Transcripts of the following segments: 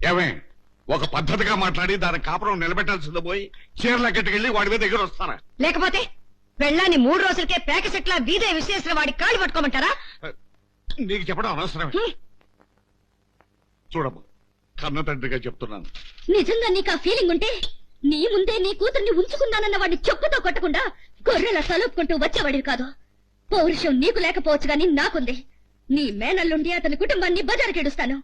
ఏమే ఒక పద్ధతిగా మాట్లాడి దాని కాపురం నిలబెట్టాల్సింది పోయి చీరల గట్టుకెళ్ళి వాడి మీద దగ్గర వస్తారా లేకపోతే పెళ్ళాన్ని మూడు రోజులకే పేక చెట్ల వీధే విశ్వేశ్వర వాడి కాళ్ళు పట్టుకోమంటారా? నీకు చెప్పడం అనవసరమే. హ్మ్. చూడమ్మా కన్న తండ్రిగా చెప్తున్నాను. నిజంగా నీకు ఆ ఫీలింగ్ ఉంటే నీ ముందే నీ కూతుర్ని ఉంచుకున్నానన్న వాడిని చెప్పుతో కొట్టకుండా గొర్రెల తలుపుకుంటూ వచ్చేవాడివి కాదు. పౌరుషం నీకు లేకపోవచ్చు గాని నాకుంది. నీ మేనల్లుండి అతని కుటుంబాన్ని బజారుకెడుస్తాను.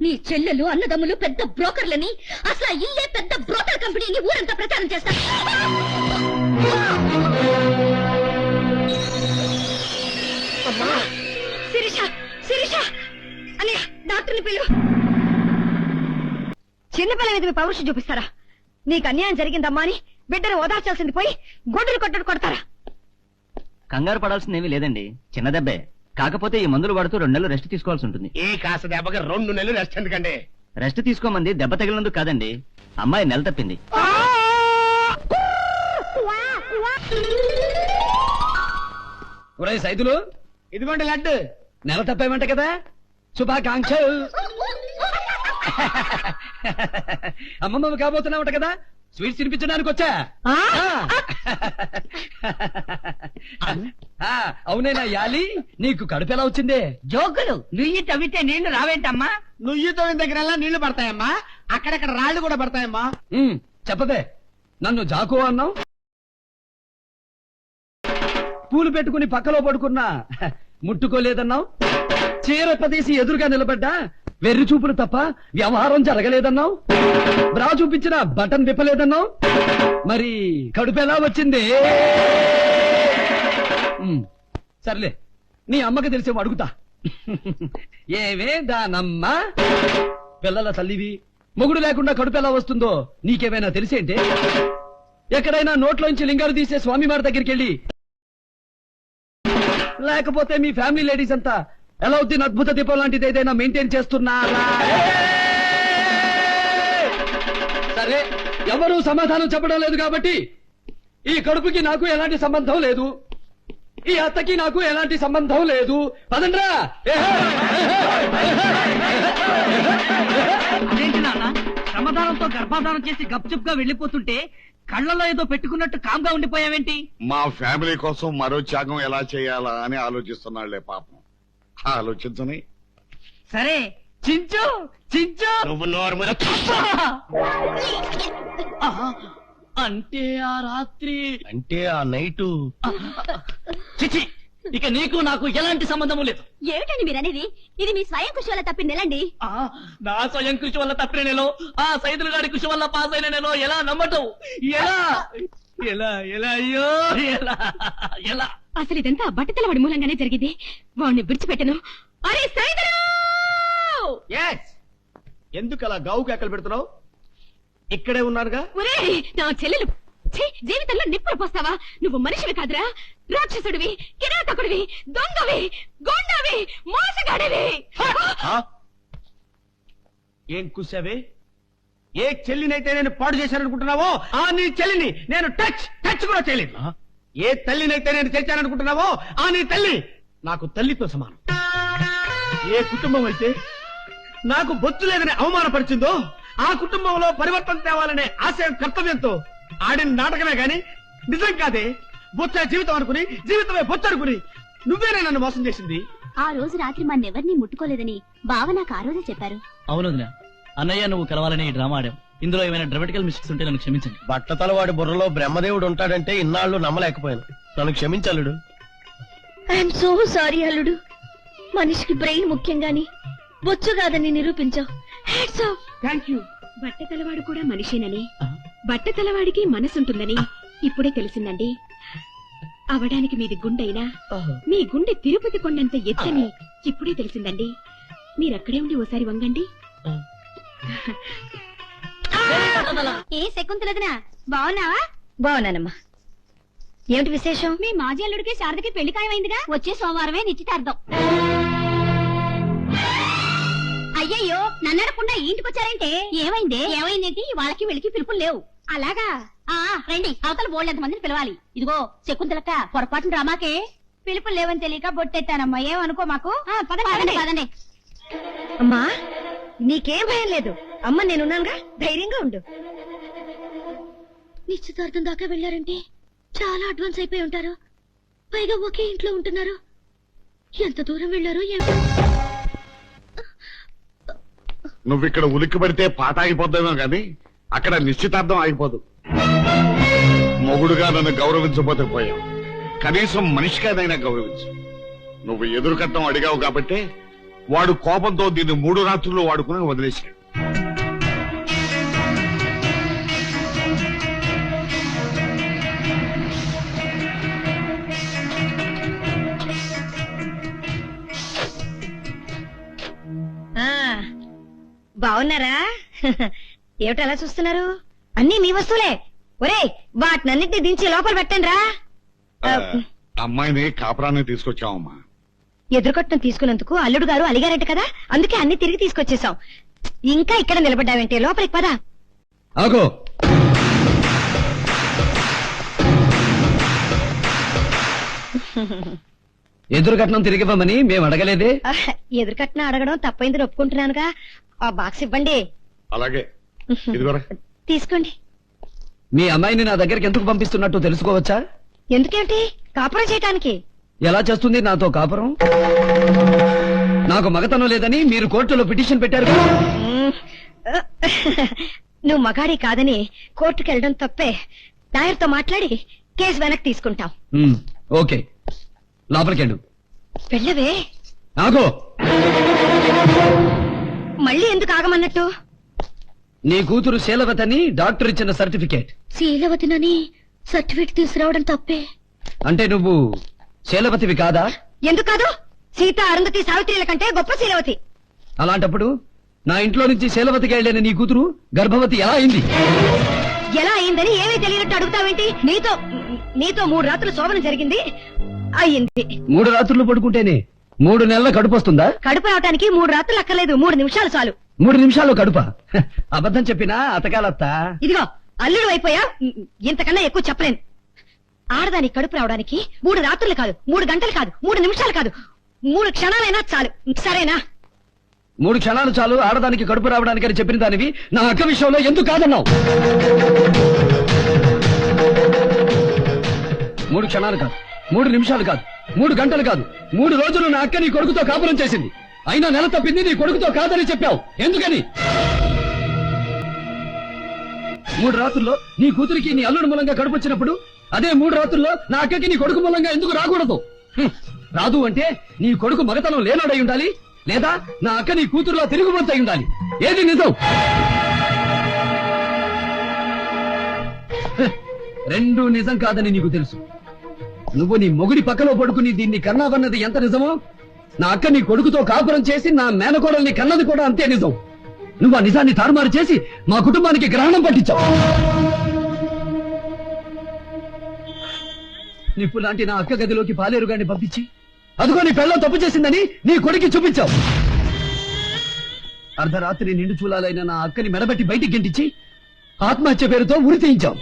నీ చెల్లెలు అన్నదమ్ములు పెద్ద బ్రోకర్లని అసలు ఇల్లే పెద్ద బ్రోకర్ కంపెనీని ఊరంతా ప్రచారం చేస్తా. శిరీష! శిరీష! అని డాక్టర్ని పిలువు చిన్నపిల్ల మీద మీ పౌరుషం చూపిస్తారా? నీకు అన్యాయం జరిగిందమ్మా అని బిడ్డను ఓదార్చాల్సింది పోయి గొడ్డులు కొట్టడు కొడతారా? కంగారు పడాల్సిందేమీ లేదండి. చిన్న దెబ్బే. కాకపోతే ఈ మందులు వాడుతూ రెండు నెలలు రెస్ట్ తీసుకోవాల్సి ఉంటుంది. ఈ కాస్త దెబ్బకి రెండు నెలలు రెస్ట్ ఎందుకండి? రెస్ట్ తీసుకోమంది దెబ్బ తగిలినందుకు కాదండి. అమ్మాయి నెల తప్పింది. ఒరే సైదులు ఇదిగోండి లడ్డు. నెల తప్పేమంట కదా? శుభాకాంక్ష అమ్మమ్మ కాబోతున్నావుట కదా? స్వీట్స్ తినిపించడానికి వచ్చా? ఆ, అవునేనా యాలి? నీకు కడుపు ఎలా వచ్చిందే? జోకులు. నుయ్యి తవ్వితే నీళ్ళు రావేంటమ్మా? నువ్వు తోవిన దగ్గర నీళ్ళు పడతాయమ్మా. అక్కడక్కడ రాళ్ళు కూడా పడతాయమ్మా. చెప్పదే. నన్ను జాకు అన్నావు? పూలు పెట్టుకుని పక్కలో పడుకున్నా ముట్టుకోలేదన్నావు? చీర పదేసి ఎదురుగా నిలబడ్డా వెర్రి చూపులు తప్ప వ్యవహారం జరగలేదన్నావు? బ్రా చూపించిన బటన్ విప్పలేదన్నావు? మరి కడుపు ఎలా వచ్చింది? సర్లే నీ అమ్మకి తెలిసేమో అడుగుతా. ఏవే దానమ్మా పిల్లల తల్లివి మొగుడు లేకుండా కడుపు ఎలా వస్తుందో నీకేమైనా తెలిసేంటే ఎక్కడైనా నోట్లోంచి లింగాలు తీసే స్వామి వారి దగ్గరికి వెళ్ళి. లేకపోతే మీ ఫ్యామిలీ లేడీస్ అంతా ఎలా అవుతుంది అద్భుత దీపం లాంటిది ఏదైనా మెయింటైన్ చేస్తున్నారా? సరే ఎవరూ సమాధానం చెప్పడం లేదు కాబట్టి ఈ కడుపుకి నాకు ఎలాంటి సంబంధం లేదు. ఈ అత్తకి నాకు ఎలాంటి సంబంధం లేదు. పదండ్రా! అదేంటి నాన్న? శ్రమదానంతో గర్భాధానం చేసి గప్చుప్గా వెళ్ళిపోతుంటే కళ్ళలో ఏదో పెట్టుకున్నట్టు కామ్గా ఉండిపోయావేంటి? మా ఫ్యామిలీ కోసం మరో త్యాగం ఎలా చేయాలా అని ఆలోచిస్తున్నాళ్ళే పాపం. ఆలోచించని? సరే చించు చించు. నువ్వు నోరు మీద ఆహా, అంటే ఆ రాత్రి అంటే ఆ నైటు. చిచి ఇక నీకు నాకు ఎలాంటి సంబంధము లేదు. ఏమిటండి మీరనేది? ఇది మీ స్వయం కృషి వల్ల తప్పిన నెలండి. ఆ, నా స్వయం కృషి వల్ల తప్పిన నెలో ఆ సైదులు గారి కృషి వల్ల పాస్ అయిన నెలో ఎలా నమ్మటం? ఎలా? ఎలా ఎలా అయ్యో? ఎలా ఎలా? అసలు ఇదంతా బట్టతలవాడి మూలంగానే జరిగింది. వాడిని విడిచిపెట్టను. అరే సైదరు ఎందుకు అలా గావుకి ఎక్కలు పెడుతున్నావు? ఇక్కడే ఉన్నారుగా ఒరేయ్ నా చెల్లెలు జీవితంలో నిప్పులు పోస్తావా? నువ్వు మనిషివి కాదురా. రాక్షసుడివి కిరాతకుడివి దొంగవి గొండవి మోసగాడివి. ఏం కూసావే? ఏ చెల్లినైతే నేను పాడు చేశాననుకుంటున్నావో ఆ నీ చెల్లిని నేను టచ్ టచ్ కూడా చేయలేదు. ఏ తల్లినైతే నేను చేశాననుకుంటున్నావో ఆ నీ తల్లి నాకు తల్లితో సమానం. ఏ కుటుంబం అయితే నాకు బొత్తు లేదని అవమానపరిచిందో ఆ కుటుంబంలో పరివర్తన తేవాలనే ఆశయం కర్తవ్యంతో ఆడిన నాటకమే గాని నిజం కాదే. బొచ్చ జీవితం అనుకుని జీవితమే బొచ్చు అనుకుని నువ్వేనే నన్ను మోసం చేసింది? ఆ రోజు రాత్రి ఎవరిని ముట్టుకోలేదని బావ నాకు ఆ రోజే చెప్పారు. అవును వదినా. అన్నయ్య నువ్వు కలవాలని ఈ డ్రామా ఆడాం ఇందులో ఏమైనా డ్రామాటికల్ మిస్టేక్స్ ఉంటే నన్ను క్షమించండి. బట్టతలవాడి బుర్రలో బ్రహ్మదేవుడు ఉంటాడంటే ఇన్నాళ్ళు నమ్మలేకపోయాను. నన్ను క్షమించలుడు ఐఎమ్ సో సారీ అల్లుడు. మనిషికి బ్రెయిన్ ముఖ్యం గాని బొచ్చు కాదని నిరూపించావు. హ్యాట్స్ ఆఫ్ థ్యాంక్ యూ బట్టతలవాడు కూడా మనిషేనని. బట్టతలవాడికి మనసుంటుందని ఇప్పుడే తెలిసిందండి. అవడానికి మీది గుండైనా? మీ గుండె తిరుపతి కొండంత ఎత్తని ఇప్పుడే తెలిసిందండి. మీరక్కడే ఉండి ఓసారి వంగండి. ఏ శకుంతలదనా బాగున్నావా? బాగున్నానమ్మా. ఏమిటి విశేషం? మీ మాజీ అల్లుడికి శారదకి పెళ్ళి ఖాయమైందిగా? వచ్చే సోమవారమే నిశ్చితార్థం. అయ్యయ్యో నన్నడకుండా ఇంటికి వచ్చారంటే ఏమైంది? ఏమైందేంటి వాళ్ళకి వీళ్ళకి పిలుపులు లేవు. అలాగా? ఆ రండి. అవతల బోల్డ్ ఎంత మందిని పిలవాలి. ఇదిగో శకుంతలక్క పొరపాటున రామాకే. పిలుపులు లేవని తెలియక బొట్టెత్తానమ్మా. ఏమనుకో మాకు? పదండి పదండి అమ్మా నీకేం భయం లేదు. అమ్మ నేనున్నానుగా. ధైర్యంగా ఉండు. నిశ్చితార్థం దాకా వెళ్ళారంటే చాలా అడ్వాన్స్ అయిపోయి ఉంటారు. పైగా ఒకే ఇంట్లో ఉంటున్నారు. ఎంత దూరం వెళ్ళారో ఏమో నువ్వు ఇక్కడ ఉలిక్కి పడితే పాట ఆగిపోద్దేమో కానీ అక్కడ నిశ్చితార్థం ఆగిపోదు. మొగుడుగా నన్ను గౌరవించబోతే పోయావు. కనీసం మనిషిగానైనా గౌరవించు. నువ్వు ఎదురుకట్టం అడిగావు కాబట్టి వాడు కోపంతో దీన్ని మూడు రాత్రులు వాడుకుని వదిలేశాడు. బాగున్నారా? ఏమిటి అలా చూస్తున్నారు? అన్నీ మీ వస్తువులే. ఒరే వాటినన్నిటిని దించి లోపల పెట్టండి రా. అమ్మాయిని కాపురాన్ని తీసుకొచ్చావమ్మా. ఎదురుకొట్టం తీసుకున్నందుకు అల్లుడు గారు అలిగారట కదా? అందుకే అన్ని తిరిగి తీసుకొచ్చేసాం ఇంకా ఇక్కడ నిలబడ్డావేంటే? లోపలికి పదా. ఆగో. ఎదురు కట్నం తిరిగివ్వమని మేము అడగలేదే? ఎదురుకట్న అడగడం తప్పైందని ఒప్పుకుంటున్నానుగా. ఆ బాక్స్ ఇవ్వండి. అలాగే. ఇదిగోరా తీసుకోండి. మీ అమ్మాయిని నా దగ్గరికి ఎందుకు పంపిస్తున్నట్టు తెలుసుకోవచ్చా? ఎందుకేమిటి? కాపురం చేయటానికి. ఎలా చేస్తుంది నాతో కాపురం? నాకు మగతనం లేదని మీరు కోర్టులో పిటిషన్ పెట్టారు. నువ్వు మగాడి కాదని కోర్టుకు వెళ్ళడం తప్పే. లాయర్తో మాట్లాడి కేసు వెనక్కి తీసుకుంటాం. ఓకే. లోపలికెళ్ళు వెళ్ళవే. ఆగో. మళ్ళీ ఎందుకు ఆగమన్నట్టు? నీ కూతురు శీలవతని డాక్టర్ ఇచ్చిన సర్టిఫికేట్. శీలవతినని సర్టిఫికేట్ తీసుకురావడం తప్పే. అంటే నువ్వు శీలవతివి కాదా? ఎందుకు కాదు? సీత అరుంధతి సావిత్రిల కంటే గొప్ప శీలవతి. అలాంటప్పుడు నా ఇంట్లో నుంచి శీలవతికి వెళ్ళిన నీ కూతురు గర్భవతి ఎలా అయింది? ఎలా అయిందని ఏమీ తెలియనట్టు అడుగుతావేంటి? నీతో నీతో మూడు రాత్రులు శోభన జరిగింది. అయ్యింది. మూడు రాత్రులు పడుకుంటేనే మూడు నెలల కడుపు వస్తుందా? కడుపు రావటానికి మూడు రాత్రులు అక్కర్లేదు. మూడు నిమిషాలు చాలు. మూడు నిమిషాల్లో కడుప? అబద్ధం చెప్పినా అతకాలత్తా? ఇదిగో అల్లుడు అయిపోయా? ఇంతకన్నా ఎక్కువ చెప్పలేను. ఆడదానికి కడుపు రావడానికి మూడు రాత్రులు కాదు మూడు గంటలు కాదు మూడు నిమిషాలు కాదు. మూడు క్షణాలైనా చాలు. సరేనా? మూడు క్షణాలు చాలు ఆడదానికి కడుపు రావడానికి అని చెప్పిన దానివి నా అక్క విషయంలో ఎందుకు కాదన్నావు? మూడు క్షణాలు కాదు. మూడు నిమిషాలు కాదు. మూడు గంటలు కాదు. మూడు రోజులు నా అక్క నీ కొడుకుతో కాపురం చేసింది. అయినా నెల తప్పింది నీ కొడుకుతో కాదని చెప్పావు. ఎందుకని? మూడు రాత్రుల్లో నీ కూతురికి నీ అల్లుడు మూలంగా గడపొచ్చినప్పుడు వచ్చినప్పుడు అదే మూడు రాత్రుల్లో నా అక్కకి నీ కొడుకు మూలంగా ఎందుకు రాకూడదు? రాదు అంటే నీ కొడుకు మగతనం లేనాడై ఉండాలి లేదా నా అక్క నీ కూతురులో తిరుగుబోతు అయి ఉండాలి? ఏది నిజం? రెండు నిజం కాదని నీకు తెలుసు. నువ్వు నీ మొగుడి పక్కలో పడుకుని దీన్ని కన్నావన్నది ఎంత నిజమో? నా అక్క నీ కొడుకుతో కాపురం చేసి నా మేనకోడల్ని కన్నది కూడా అంతే నిజం. నువ్వు ఆ నిజాన్ని తారుమారు చేసి మా కుటుంబానికి గ్రహణం పట్టించావు. నిప్పు లాంటి నా అక్క గదిలోకి పాలేరుగాన్ని పంపించి అదిగో నీ పెళ్ళం తప్పు చేసిందని నీ కొడుకి చూపించావు. అర్ధరాత్రి నిండు చూలాలైన నా అక్కని మెడబెట్టి బయటికి గెంటించి ఆత్మహత్య పేరుతో ఉరి తీయించావు.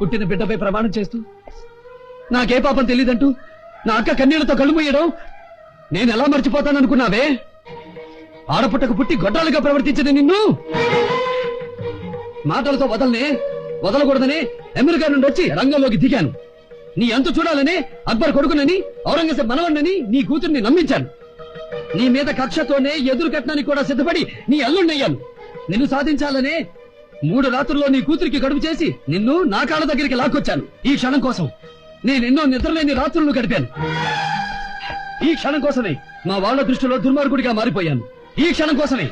పుట్టిన బిడ్డపై ప్రమాణం చేస్తూ నాకే పాపం తెలియదంటూ నా అక్క కన్నీళ్ళతో కళ్ళు మూయడం నేను ఎలా మర్చిపోతాననుకున్నావే? ఆడపుట్టకు పుట్టి గొడ్డాలుగా ప్రవర్తించిన నిన్ను? మాటలతో వదలనే వదలకూడదని అమెరికా నుండి వచ్చి రంగంలోకి దిగాను. నీ అంత చూడాలని అక్బర్ కొడుకునని ఔరంగజేబ్ మనవణ్ణని నీ కూతుర్ని నమ్మించాను. నీ మీద కక్షతోనే ఎదురు కట్టడానికి కూడా సిద్ధపడి నీ అల్లుణ్ణయ్యాను. నిన్ను సాధించాలనే మూడు రాత్రుల్లో నీ కూతురికి గడుపు చేసి నిన్ను నా కాళ్ళ దగ్గరికి లాక్కొచ్చాను. ఈ క్షణం కోసం నేనెన్నో నిద్రలేని రాత్రులను గడిపాను. ఈ క్షణం కోసమే మా వాళ్ళ దృష్టిలో దుర్మార్గుడిగా మారిపోయాను. ఈ క్షణం కోసమే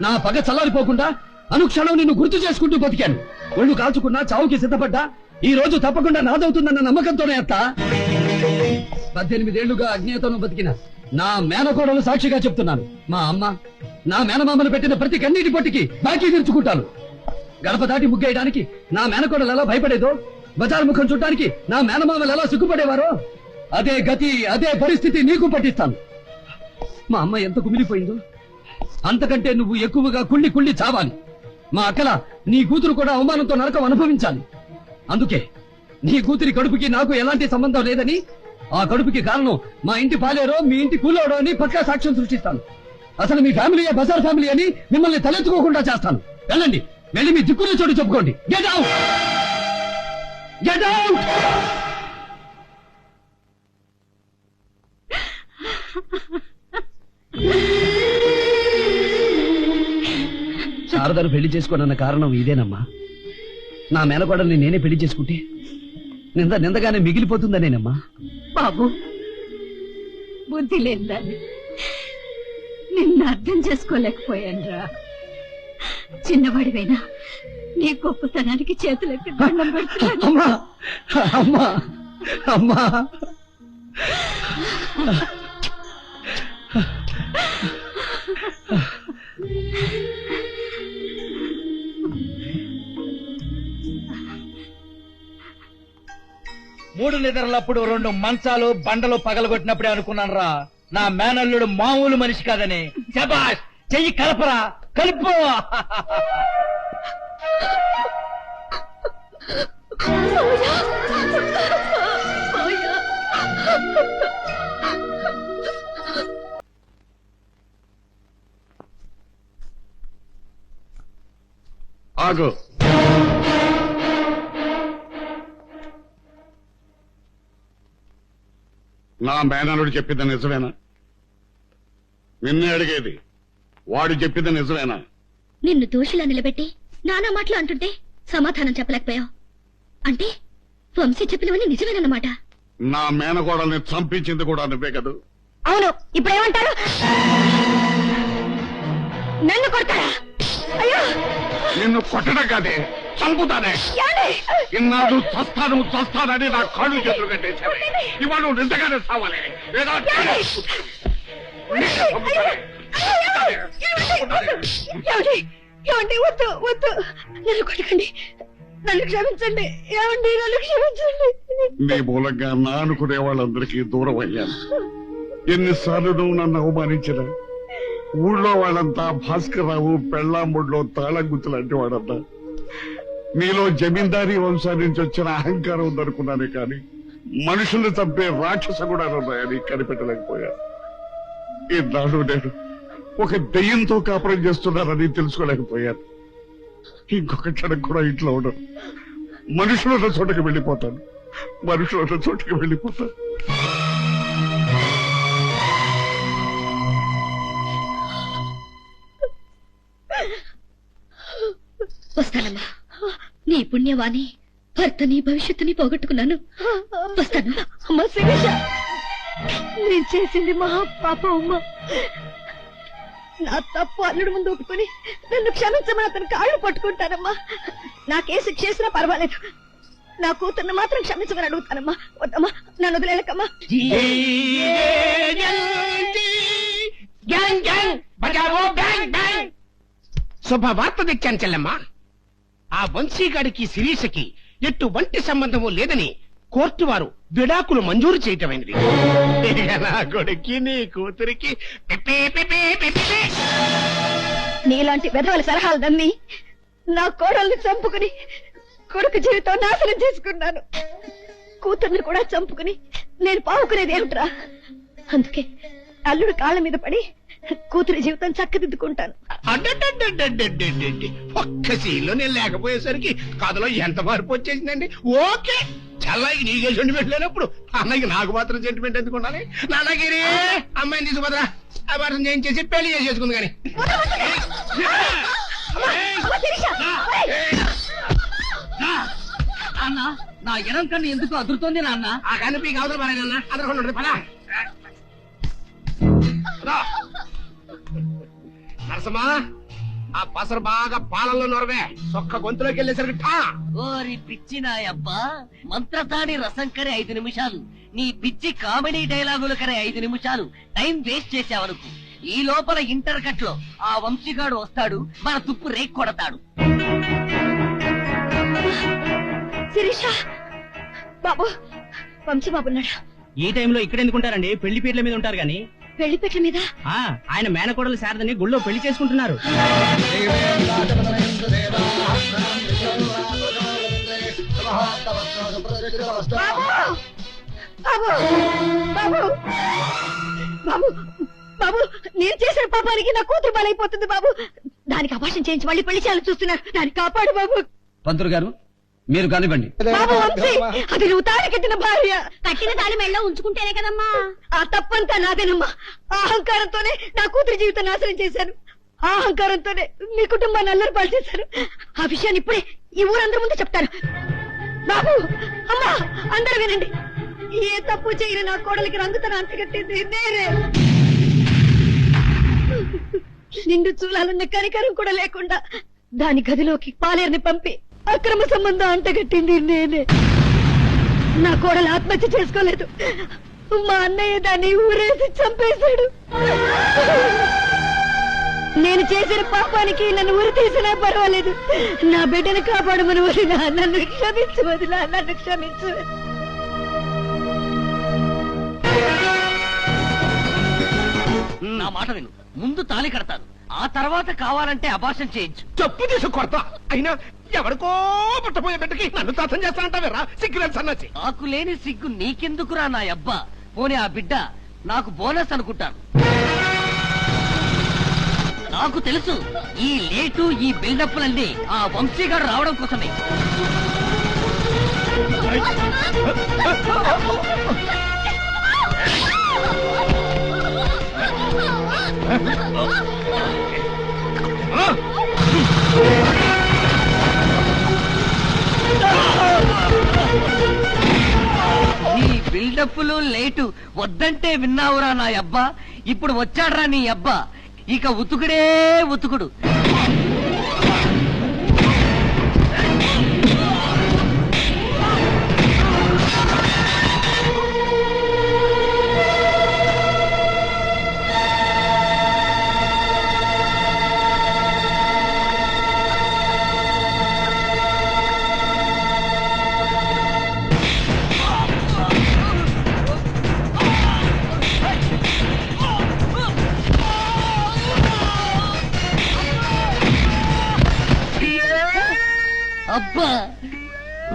నా పగ చల్లారిపోకుండా అనుక్షణం నిన్ను గుర్తు చేసుకుంటూ బతికాను. ఒళ్ళు కాల్చుకున్నా చావుకి సిద్ధపడ్డా ఈ రోజు తప్పకుండా నాదవుతుందన్న నమ్మకంతోనే అత్త. పద్దెనిమిదేళ్ళుగా అజ్ఞాతంలో బతికిన నా మేనకోడలు సాక్షిగా చెప్తున్నాను. మా అమ్మ నా మేనమామను పెట్టిన ప్రతి కన్నీటి పొట్టికి బాకీ తీర్చుకుంటాను. గడప దాటి ముగ్గేయడానికి నా మేనకోడలు ఎలా భయపడేదో బజార్ ముఖం చూడటానికి నా మేనమామలు ఎలా సిగ్గుపడేవారో అదే గతి అదే పరిస్థితి నీకు పట్టిస్తాను. మా అమ్మ ఎంత కుమిలిపోయిందో. అంతకంటే నువ్వు ఎక్కువగా కుళ్ళి కుళ్ళి చావాలి. మా అక్కల నీ కూతురు కూడా అవమానంతో నరకం అనుభవించాలి. అందుకే నీ కూతురి కడుపుకి నాకు ఎలాంటి సంబంధం లేదని ఆ కడుపుకి కారణం మా ఇంటి పాలేరో మీ ఇంటి కూలోడో అని పక్కా సాక్ష్యం సృష్టిస్తాను. అసలు మీ ఫ్యామిలీ బజార్ ఫ్యామిలీ అని మిమ్మల్ని తలెత్తుకోకుండా చేస్తాను. వెళ్ళండి. వెళ్ళి మీ దిక్కున్న చోటు చెప్పుకోండి. గెట్ అవుట్ గెట్ అవుట్ శారదను పెళ్ళి చేసుకోనన్న కారణం ఇదేనమ్మా. నా మేనకోడల్ని నేనే పెళ్ళి చేసుకుంటే నింద నిందగానే మిగిలిపోతుందనేనమ్మా. బాబు బుద్ధి లేదని నిన్ను అర్థం చేసుకోలేకపోయానురా. చిన్నవాడివైనా నీ గొప్పతనానికి చేతులెత్తి దండం పెడుతున్నాను. అమ్మా అమ్మా అమ్మా. మూడు నిద్రలప్పుడు రెండు మంచాలు బండలు పగలగొట్టినప్పుడే అనుకున్నాను రా నా మేనల్లుడు మామూలు మనిషి కాదని. శబాష్ చెయ్యి కలపరా. కలుపు. ఆగు. నా మేనలుడు చెప్పింది నిజమేనా? నిన్నే అడిగేది. వాడు చెప్పింది నిజమేనా? నిన్ను దోషిలా నిలబెట్టి నానా మాటలు అంటుంటే సమాధానం చెప్పలేకపోయావు. అంటే వంశీ చెప్పినవన్నీ నిజమేనన్నమాట. నా మేనకోడల్ని చంపించింది కూడా నువ్వే కదూ? అవును ఇప్పుడు ఏమంటారు నన్ను కొడతారా? అయ్యో! నిన్ను కొట్టడం కాదే చంపుతానే. ఏమండి? ఇన్నాళ్ళు చస్తాను చస్తానని నా కాళ్ళు చేతులు కట్టేశాను ఇవాళ నువ్వు నిజంగానే సావాలి. లేదా ఏమండి? ఏమండి? వద్దు వద్దు. నన్ను కొట్టకండి. నన్ను క్షమించండి. ఏమండి? నన్ను క్షమించండి. నీ మూలంగా నా అనుకునే వాళ్ళందరికీ దూరం అయ్యాను. ఎన్నిసార్లు నువ్వు నన్ను అవమానించిన ఊళ్ళో వాళ్ళంతా భాస్కర్ రావు పెళ్ళాంబుడిలో తాళంగుత్తు లాంటి వాడంతా నీలో జమీందారీ వంశం నుంచి వచ్చిన అహంకారం ఉందనుకున్నానే కానీ మనుషుల్ని చంపే రాక్షస కూడా ఉన్నాయని కనిపెట్టలేకపోయాను. నాడు నేను ఒక దెయ్యంతో కాపురం చేస్తున్నానని తెలుసుకోలేకపోయాను. ఇంకొక క్షణం కూడా ఇంట్లో ఉండను. మనుషులున్న చోటకి వెళ్ళిపోతాను. మనుషులున్న చోటకి వెళ్ళిపోతాను. వస్తానమ్మా. నీ పుణ్యవాణి భర్తని భవిష్యత్తుని పోగొట్టుకున్నాను. వస్తాను అమ్మ శిరీష నేను చేసింది మహా పాపం అమ్మ. నా తప్పు అల్లుడు ముందు ఒప్పుకొని నన్ను క్షమించమని అతను కాళ్ళు పట్టుకుంటానమ్మా. నా కేసు చేసినా పర్వాలేదు. నా కూతుర్ని మాత్రం క్షమించమని అడుగుతానమ్మా. వద్దమ్మా నన్ను వదిలేకమ్మా శుభవార్త తెచ్చాను చెల్లమ్మా. ఆ వంశీగాడికి శిరీషకి ఎటువంటి సంబంధము లేదని కోర్టు వారు విడాకులు మంజూరు చేయటమైనది. నా నీ కూతురికి? పిపి పిపి పిపి నీలాంటి వెధవల సలహాలు నమ్మి నా కోడల్ని చంపుకుని కొడుకు జీవితం నాశనం చేసుకున్నాను. కూతుర్ని కూడా చంపుకుని నేను పావుకునేది ఏమిట్రా? అందుకే అల్లుడు కాళ్ళ మీద పడి కూతురి జీవితం చక్కదిద్దుకుంటాను. ఒక్క సీన్లో నేను లేకపోయేసరికి కథలో ఎంత మార్పు వచ్చేసిందండి ఓకే చల్లకి నీకే సెంటిమెంట్ లేనప్పుడు అన్నయ్యకి నాకు మాత్రం సెంటిమెంట్ ఎందుకు ఉండాలి నాన్నగిరి అమ్మాయిని తీసుకుపోదరా అభారం చేయించేసి పెళ్ళి చేసేసుకుంది కానీ నాన్న నా ఎడం కన్ను ఎందుకు అదురుతోంది నాన్న? ఆ కనిపి అవతల పారాయనన్నా అదరకుండా పదా. నరసమ్మా ఆ పసరు బాగా పాలల్లో నొరవే. సొక్క గొంతులోకి వెళ్ళేసరికి ఠా! ఓరి పిచ్చి నాయబ్బా మంత్రతాడి రసం కరే ఐదు నిమిషాలు. నీ పిచ్చి కామెడీ డైలాగులు కరే ఐదు నిమిషాలు. టైం వేస్ట్ చేసావనుకు. ఈ లోపల ఇంటర్ కట్లో ఆ వంశీగాడు వస్తాడు మన తుప్పు రేక్ కొడతాడు. శిరీష! బాబు వంశీ బాబు ఉన్నాడు. ఈ టైంలో ఇక్కడ ఎందుకుంటారండి పెళ్ళి పీర్ల మీద ఉంటారు గాని పెళ్ళి పెట్టల మీద? ఆ, ఆయన మేనకోడలు శారదని గుళ్ళో పెళ్ళి చేసుకుంటున్నారు. బాబు! బాబు! బాబు! బాబు! నేను చేసిన పాపానికి నా కూతురు బలైపోతుంది బాబు. దానికి అభాషణ చేయించి మళ్ళీ పెళ్ళి చేయాలని చూస్తున్నారు దాన్ని కాపాడు బాబు. పంతులు గారు మీరు కానివ్వండి. బాబు వంశీ! అది నువ్వు తాళి కట్టిన భార్య. కట్టిన తాళి మెళ్ళలో ఉంచుకుంటేనే కదమ్మా. ఆ తప్పంతా నాదేనమ్మా. ఆ అహంకారంతోనే నా కూతురి జీవితం నాశనం చేశాను ఆ అహంకారంతోనే మీ కుటుంబాన్ని అల్లరి పాలు చేశారు. ఆ విషయాన్ని ఇప్పుడే ఈ ఊరందరి ముందు చెప్తాను. బాబు అమ్మా అందరూ వినండి. ఏ తప్పు చేయని నా కోడలికి రంగుతన అంతగట్టింది నేనే. నిండు చూలాలన్న కనికరం కూడా లేకుండా దాని గదిలోకి పాలేరుని పంపి అక్రమ సంబంధం అంటగట్టింది నేనే. నా కోడలు ఆత్మహత్య చేసుకోలేదు. మా అన్నయ్య దాన్ని ఊరేసి చంపేశాడు. నేను చేసిన పాపానికి నన్ను ఊరి తీసినా పర్వాలేదు. నా బిడ్డను కాపాడమని వదినా నన్ను క్షమించు వదినా నన్ను క్షమించు. నా మాట విను. ముందు తాళి కడతాను. ఆ తర్వాత కావాలంటే అభాషణ చేయించు. చెప్పు తీసి కొడతా. అయినా ఎవరికో పుట్టపోయే బిడ్డకి నన్ను తాతం చేస్తానంటావేరా? సిగ్గులేదు సన్నాసి. నాకు లేని సిగ్గు నీకెందుకురా నా అబ్బా పోనీ ఆ బిడ్డ నాకు బోనస్ అనుకుంటాను. నాకు తెలుసు ఈ లేటు ఈ బిల్డప్లన్నీ ఆ వంశీగాడు రావడం కోసమే. ఈ బిల్డప్లు లేటు. వద్దంటే విన్నావురా నా అబ్బా ఇప్పుడు వచ్చాడ్రా నీ అబ్బా. ఇక ఉతుకుడే ఉతుకుడు.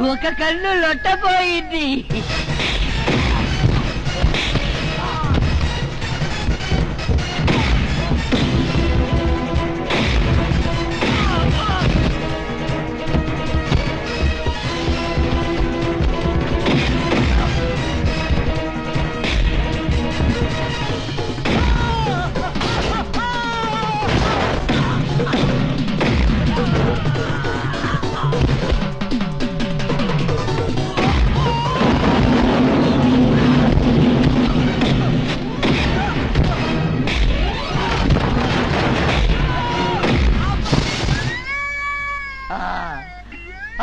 ఒక కన్ను లొట్టపోయింది.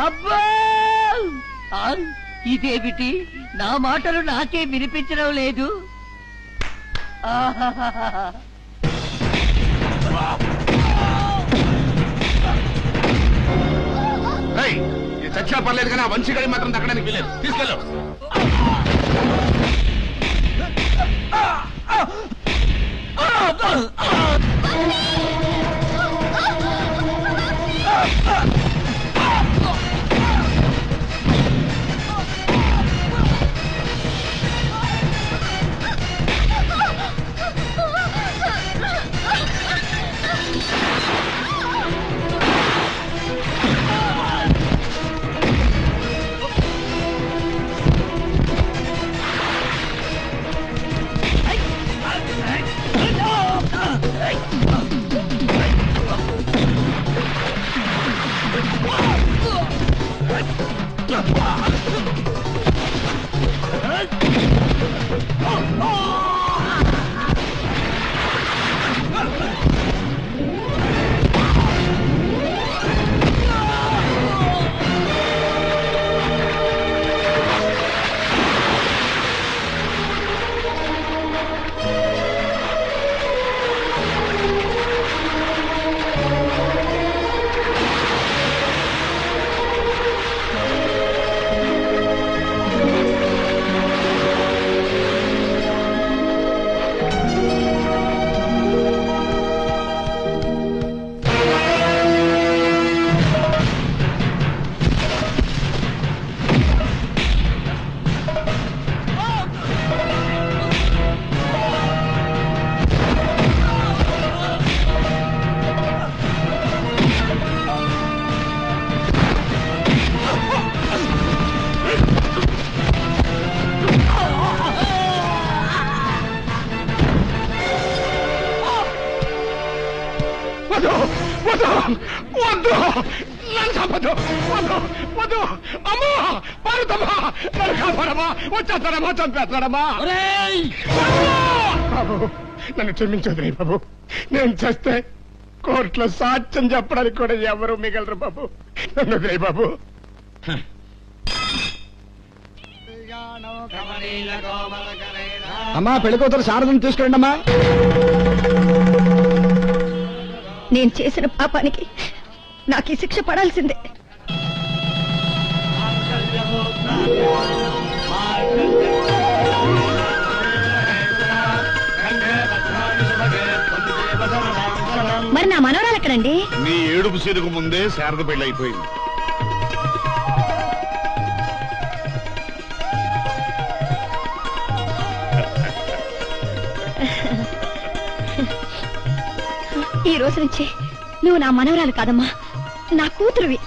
అబ్బా! ఆ, ఇదేమిటి? నా మాటలు నాకే వినిపించడం లేదు. చచ్చినా పర్లేదు కానీ ఆ వంశీగడి మాత్రం దక్కడానికి వీలేదు తీసుకెళ్ళు. ఆ నన్ను చంపదు వద్దు వద్దు. అమ్మో పారుతమ్మా. నన్ను కాపాడమ్మా. వచ్చేస్తారమ్మా చంపేస్తారమ్మా బాబు నన్ను క్షమించదు బాబు. నేను చేస్తే కోర్టులో సాక్ష్యం చెప్పడానికి కూడా ఎవరు మిగలరు బాబు. నన్ను వదిలేయ్ బాబు. అమ్మా పెళ్ళి కూతురు శారదను తీసుకురండి అమ్మా నేను చేసిన పాపానికి నాకు ఈ శిక్ష పడాల్సిందే. మరి నా మనవరాలు ఎక్కడండి? నీ ఏడుపు సిరుకు ముందే శారద పెళ్ళి అయిపోయింది. ఈ రోజు నుంచి నువ్వు నా మనవరాలు కాదమ్మా. నా కూతురువి.